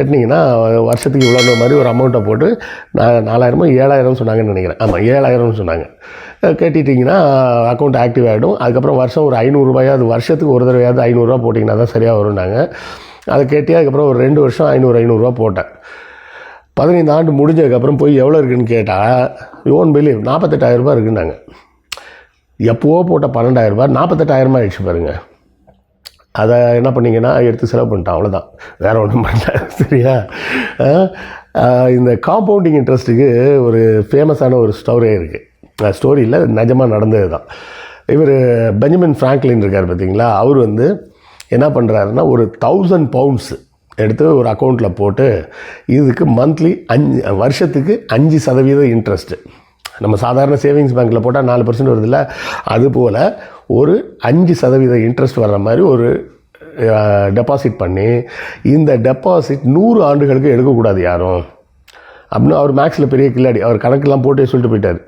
கட்டினீங்கன்னா வருஷத்துக்கு இவ்வளோ மாதிரி ஒரு அமௌண்ட்டை போட்டு நான் நாலாயிரமோ ஏழாயிரம் சொன்னாங்கன்னு நினைக்கிறேன். ஆமாம் ஏழாயிரம்னு சொன்னாங்க. கட்டிட்டிங்கன்னா அக்கௌண்ட் ஆக்டிவ் ஆகிடும் அதுக்கப்புறம் வருஷம் ஒரு ஐநூறுரூபாயாவது வருஷத்துக்கு ஒரு தடவையாவது ஐநூறுரூவா போட்டிங்கன்னா தான் சரியாக வரும்னாங்க. அதை கேட்டி அதுக்கப்புறம் ஒரு ரெண்டு வருஷம் ஐநூறு ஐநூறுரூவா போட்டேன். பதினைந்து ஆண்டு முடிஞ்சதுக்கப்புறம் போய் எவ்வளோ இருக்குன்னு கேட்டால் யோன் பிலீவ் நாற்பத்தெட்டாயிரரூபா ரூபாய் இருக்குன்னாங்க. எப்போவோ போட்ட பன்னெண்டாயிரரூபா ரூபாய் நாற்பத்தெட்டாயிரமா ஆயிடுச்சு பாருங்கள் அதை என்ன பண்ணிங்கன்னா எடுத்து செலவு பண்ணிட்டான். அவ்வளோதான் வேறு ஒன்றும் பண்ணல. சரியா? இந்த காம்பவுண்டிங் இன்ட்ரெஸ்ட்டுக்கு ஒரு ஃபேமஸான ஒரு ஸ்டோரியே இருக்குது ஸ்டோரியில் நிஜமாக நடந்தது தான் இவர் பெஞ்சமின் ஃப்ராங்க்லின் இருக்கார் பார்த்தீங்களா அவர் வந்து என்ன பண்ணுறாருன்னா ஒரு தௌசண்ட் பவுண்ட்ஸ் எடுத்து ஒரு அக்கௌண்ட்டில் போட்டு இதுக்கு மந்த்லி அஞ்சு வருஷத்துக்கு அஞ்சு சதவீத இன்ட்ரெஸ்ட்டு நம்ம சாதாரண சேவிங்ஸ் பேங்க்கில் போட்டால் நாலு பர்சன்ட் வருதுல்ல? அதுபோல் ஒரு அஞ்சு சதவீத இன்ட்ரெஸ்ட் வர்ற மாதிரி ஒரு டெபாசிட் பண்ணி இந்த டெபாசிட் நூறு ஆண்டுகளுக்கு எடுக்கக்கூடாது யாரும். அப்படின்னு அவர் மேக்ஸில் பெரிய கில்லாடி அவர் கணக்கெல்லாம் போட்டே சொல்லிட்டு போயிட்டார்.